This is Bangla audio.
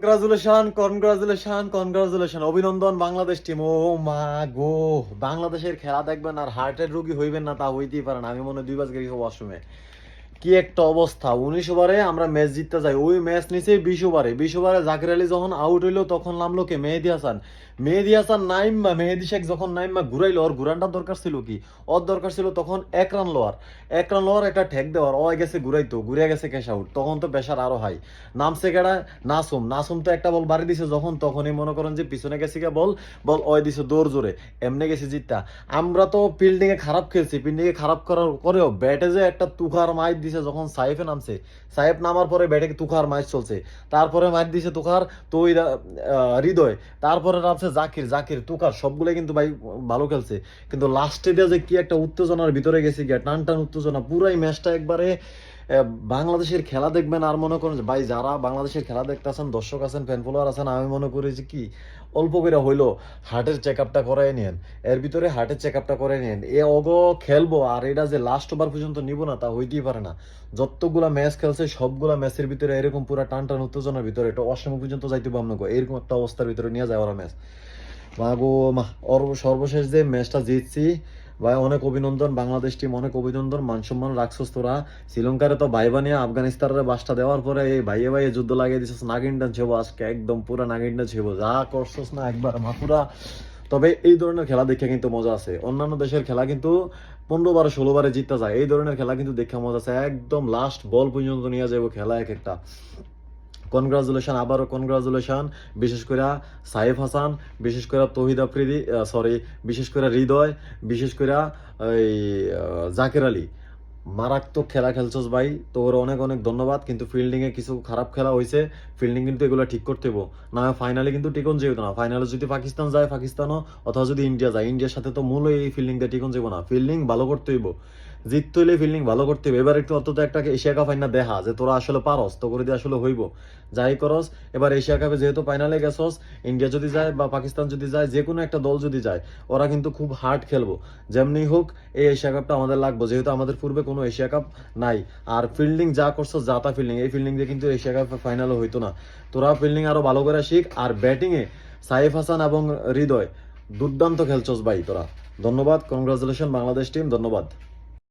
কনগ্রাচুলেশন কনগ্রাচুলেশন কনগ্রাচুলেশন অভিনন্দন বাংলাদেশ টিম ও মা গো, বাংলাদেশের খেলা দেখবেন আর হার্টের রোগী হইবেন না তা হইতেই পারেন আমি মনে হয় দুই বাজ গেছি ওয়াশরুমে কি একটা অবস্থা? উনিশ ওভারে আমরা ম্যাচ জিততে যাই। ওই ম্যাচ নিচে বিশ ওভারে। বিশ ওভারে জাকির আলী যখন আউট হইল, তখন নামলো কে? মেহেদি হাসান। মেহেদি হাসান নাইম্মা মেহেদি শেখ যখন নাইম্মা ঘুরাইলো, ওর ঘুরানটার দরকার ছিল কি? ওর দরকার ছিল তখন এক রান লোয়ার এক রান লোয়ার একটা ঠেক দেওয়ার। ও গেছে ঘুরাইতো ঘুরে গেছে ক্যাশ আউট তখন তো পেশার আরও হাই নামছে কেডা? নাসুম। নাসুম তো একটা বল বাড়ি দিছে যখন, তখনই মনে করেন যে পিছনে গেছে কে বল বল ওই দিছে দৌড় জোরে। এমনি গেছে জিততা আমরা তো ফিল্ডিং এ খারাপ খেলছি। ফিল্ডিং এ খারাপ করার পরেও ব্যাটে যে একটা তুখার মাইট দিছে যখন সাইফে নামছে। সাইফ নামার পরে ব্যাটে তুখার মাইস চলছে। তারপরে মাইট দিছে তুখার তো হৃদয়। তারপরে নামছে জাকির। জাকির, তুখার সবগুলো কিন্তু ভাই ভালো খেলছে। কিন্তু লাস্টে দিয়ে যে কি একটা উত্তেজনার ভিতরে গেছে গিয়া টান টান উত্তেজনা, পুরাই ম্যাচটা একবারে বাংলাদেশের খেলা দেখবেন আর মনে করেন ভাই, যারা বাংলাদেশের খেলা দেখতেছেন, দর্শক আছেন ফ্যান ফলোয়ার আছেন, আমি মনে করি যে কি, অল্প করে হইল হার্টের চেক আপটা করাই নেন এর ভিতরে হার্টের চেক আপটা করে নেন এ অগ খেলব, আর এটা যে লাস্ট ওভার পর্যন্ত নিব না, তা হইতেই পারে না। যতগুলা ম্যাচ খেলছে, সবগুলা ম্যাচের ভিতরে এরকম পুরা টান টান উত্তেজনার ভিতরে এটা অসম পর্যন্ত যাইতে পারব না। এরকম একটা অবস্থার ভিতরে নিয়ে যায় ওরা ম্যাচ মা গো মা সর্বশেষ যে ম্যাচটা জিতছি ভাই, অনেক অভিনন্দন। বাংলাদেশ টিম অনেক অভিনন্দন। মান সম্মান রাখছস তোরা। শ্রীলঙ্কারে তো ভাই বানিয়ে আফগানিস্তানের বাসটা দেওয়ার পরে এই ভাইয়ে ভাইয়ে যুদ্ধ লাগিয়ে দিছিস। নাগিনটা ছেবো আজকে একদম পুরা নাগিনটা ছেবো। যা করছস না একবার মা পুরা তবে এই ধরনের খেলা দেখে কিন্তু মজা আছে। অন্যান্য দেশের খেলা কিন্তু পনেরো বারো ষোলো বারে জিততে যায়। এই ধরনের খেলা কিন্তু দেখে মজা আছে। একদম লাস্ট বল পর্যন্ত নিয়ে যাব খেলা এক একটা। কনগ্রাচুলেশন আবারও কনগ্রাচুলেশন বিশেষ করে সাইফ হাসান, বিশেষ করে তহিদ আফ্রিদি সরি বিশেষ করে হৃদয়, বিশেষ করে এই জাকির আলী। মারাত্মক খেলা খেলছস ভাই, তোর অনেক অনেক ধন্যবাদ, কিন্তু ফিল্ডিংয়ে কিছু খারাপ খেলা হয়েছে ফিল্ডিং কিন্তু এগুলো ঠিক করতে হইব। না ফাইনালে কিন্তু টিকন যেত না ফাইনালে যদি পাকিস্তান যায়, পাকিস্তানও, অথবা যদি ইন্ডিয়া যায়, ইন্ডিয়ার সাথে তো মূল এই ফিল্ডিং দিয়ে টিকন যাব না। ফিল্ডিং ভালো করতে হইব। জিততে হইলে ফিল্ডিং ভালো করতে হইব এবার একটু অন্তত একটা এশিয়া কাপ ফাইনাল দেখা, যে তোরা আসলে পারস, তো করে দিয়ে আসলে হইব। যাই করস, এবার এশিয়া কাপে যেহেতু ফাইনালে গেছস, ইন্ডিয়া যদি যায় বা পাকিস্তান যদি যায়, যে কোনো একটা দল যদি যায়, ওরা কিন্তু খুব হার্ড খেলব। যেমনি হোক, এই এশিয়া কাপটা আমাদের লাগবে, যেহেতু আমাদের পূর্বে কোনো এশিয়া কাপ নাই। আর ফিল্ডিং যা করছ যা তা ফিল্ডিং এই ফিল্ডিং দিয়ে কিন্তু এশিয়া কাপ ফাইনালও হইতো না। তোরা ফিল্ডিং আরও ভালো করে শিখ, আর ব্যাটিং এ সাইফ হাসান এবং হৃদয় দুর্দান্ত খেলছস ভাই তোরা। ধন্যবাদ কংগ্রাচুলেশন বাংলাদেশ টিম ধন্যবাদ।